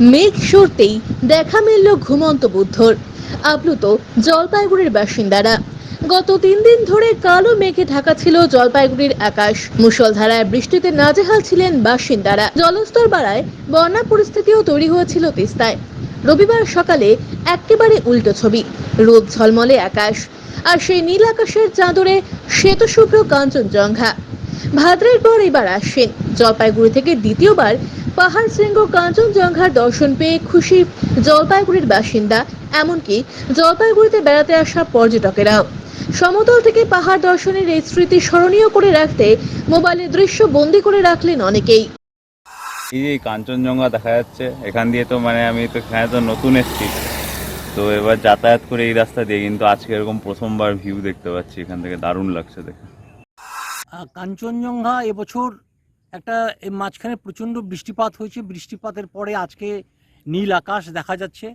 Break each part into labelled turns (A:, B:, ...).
A: মেঘ সরতেই দেখা মিলল ঘুমন্ত বুদ্ধর, আপ্লুত জলপাইগুড়ির বাসিন্দারা। গত তিন দিন ধরে কালো মেঘে ঢাকা ছিল জলপাইগুড়ির আকাশ। মুষলধারায় বৃষ্টিতে নাজেহাল ছিলেন বাসিন্দারা। জলস্তর বাড়ায় বন্যা পরিস্থিতিও তৈরি হয়েছিল তিস্তায়। রবিবার সকালে একেবারে উল্টো ছবি, রোদ ঝলমলে আকাশ আর সেই নীল আকাশের চাদরে শ্বেতশুভ্র কাঞ্চনজঙ্ঘা। ভাদ্রের পর এবার আসেন। জলপাইগুড়ি থেকে দ্বিতীয়বার পাহাড় শৃঙ্গ কাঞ্চনজঙ্ঘার দর্শন পেয়ে খুশি জলপাইগুড়ির বাসিন্দা। এমনকি জলপাইগুড়িতে বেড়াতে আসা পর্যটকেরাও সমতল থেকে পাহাড় দর্শনের এই স্মৃতি স্মরণীয় করে রাখতে মোবাইলে দৃশ্য বন্দি করে রাখলেন অনেকেই।
B: এই যে কাঞ্চনজঙ্ঘা দেখা যাচ্ছে এখান দিয়ে তো মানে আমি তো এখানে তো নতুন এসেছি। তো এবার যাতায়াত করে এই রাস্তা দিয়ে কিন্তু আজকে এরকম প্রথমবার ভিউ দেখতে পাচ্ছি এখান থেকে দারুণ লাগছে দেখে।
C: কাঞ্চনজঙ্ঘা এবছর একটা মাঝখানে প্রচণ্ড বৃষ্টিপাত হয়েছে। বৃষ্টিপাতের পরে আজকে নীল আকাশ দেখা যাচ্ছে।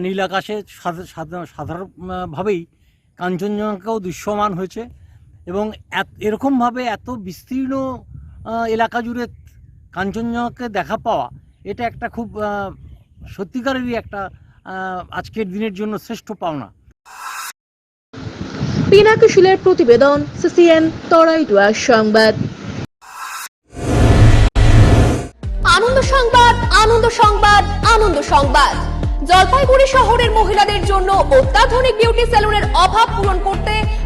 C: নীল আকাশে সাধা- সাধা- সাধারণভাবেই কাঞ্চনজঙ্ঘাও দৃশ্যমান হয়েছে এবং এরকমভাবে এত বিস্তীর্ণ এলাকা জুড়ে কাঞ্চনজঙ্ঘাকে দেখা পাওয়া, এটা একটা খুব সত্যিকারেরই একটা আজকের দিনের জন্য শ্রেষ্ঠ পাওনা।
A: পিনাকি শিলের প্রতিবেদন, সিসিএন তরাইটুয়া সংবাদ।
D: সংবাদ, আনন্দ সংবাদ আনন্দ সংবাদ। জলপাইগুড়ি শহরের মহিলাদের জন্য অত্যাধুনিক বিউটি সেলুনের অভাব পূরণ করতে